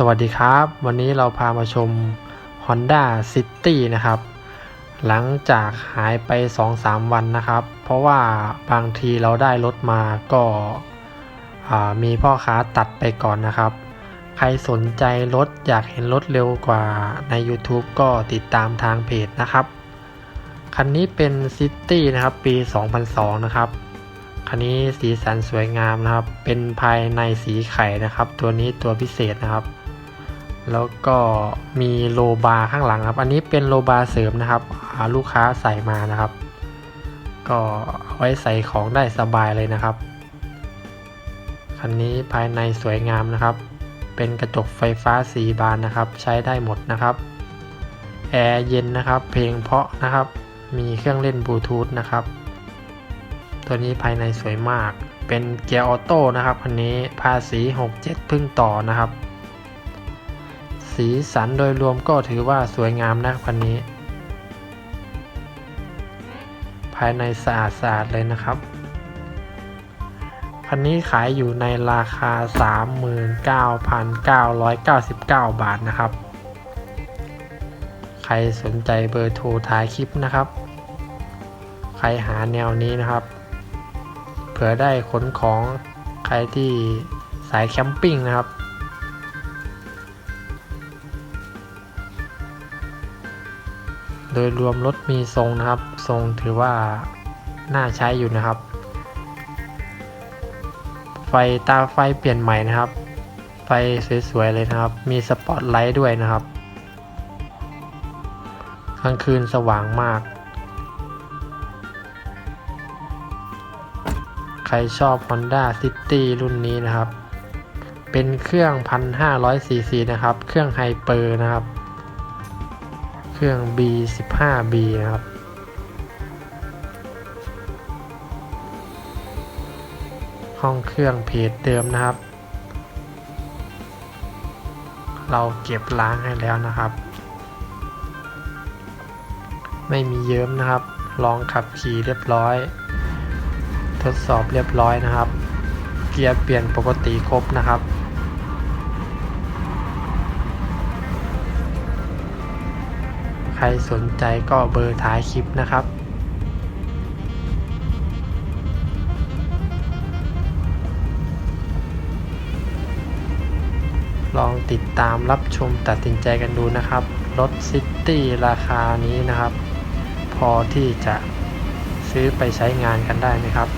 สวัสดีครับ วันนี้เราพามาชม Honda City นะครับ หลังจากหายไป 2-3 วันนะครับ เพราะว่าบางทีเราได้รถมาก็มีพ่อค้าตัดไปก่อนนะครับ ใครสนใจรถอยากเห็นรถเร็วกว่าใน YouTube ก็ติดตามทางเพจนะครับ คันนี้เป็น City นะครับ ปี 2002 นะครับคันนี้สีสันสวยงามนะครับ เป็นภายในสีไข่นะครับ ตัวนี้ตัวพิเศษนะครับ แล้วก็มีโลบาร์ข้างหลังครับ อันนี้เป็นโลบาร์เสริมนะครับลูกค้าใส่มานะครับ ก็เอาไว้ใส่ของได้สบายเลยนะครับ คันนี้ภายในสวยงามนะครับ เป็นกระจกไฟฟ้าสีบานนะครับ ใช้ได้หมดนะครับ แอร์เย็นนะครับ เพลงเพาะนะครับ มีเครื่องเล่นบลูทูธนะครับ ตัวนี้ภายในสวยมาก เป็นเกียร์ออโต้นะครับ คันนี้ภาษี 67เพึ่งต่อนะครับ สีสันโดยรวมก็ถือว่าสวยงามนะคันนี้ ภายในสะอาดสะอาดเลยนะครับคันนี้ขายอยู่ในราคา 39,999 บาทนะครับ ใครสนใจเบอร์โทรท้ายคลิปนะครับ ใครหาแนวนี้นะครับ เผื่อได้ขนของใครที่สายแคมปิ้งนะครับ โดยรวมรถมีทรงนะครับ ทรงถือว่าน่าใช้อยู่นะครับ ไฟตาไฟเปลี่ยนใหม่นะครับ ไฟสวยๆเลยนะครับ มีสปอตไลท์ด้วยนะครับ กลางคืนสว่างมาก ใครชอบ Honda City รุ่นนี้นะครับ เป็นเครื่อง 1,500ซีซีนะครับ เครื่องไฮเปอร์นะครับ เครื่อง B15B นะครับ ห้องเครื่องเพจเดิมนะครับ เราเก็บล้างให้แล้วนะครับ ไม่มีเยิ้มนะครับ ลองขับขี่เรียบร้อย ทดสอบเรียบร้อยนะครับ เกียร์เปลี่ยนปกติครบนะครับ ใครสนใจก็เบอร์ท้ายคลิปนะครับลองติดตามรับชมตัดสินใจกันดูนะครับ รถซิตี้ราคานี้นะครับ พอที่จะซื้อไปใช้งานกันได้ไหมครับ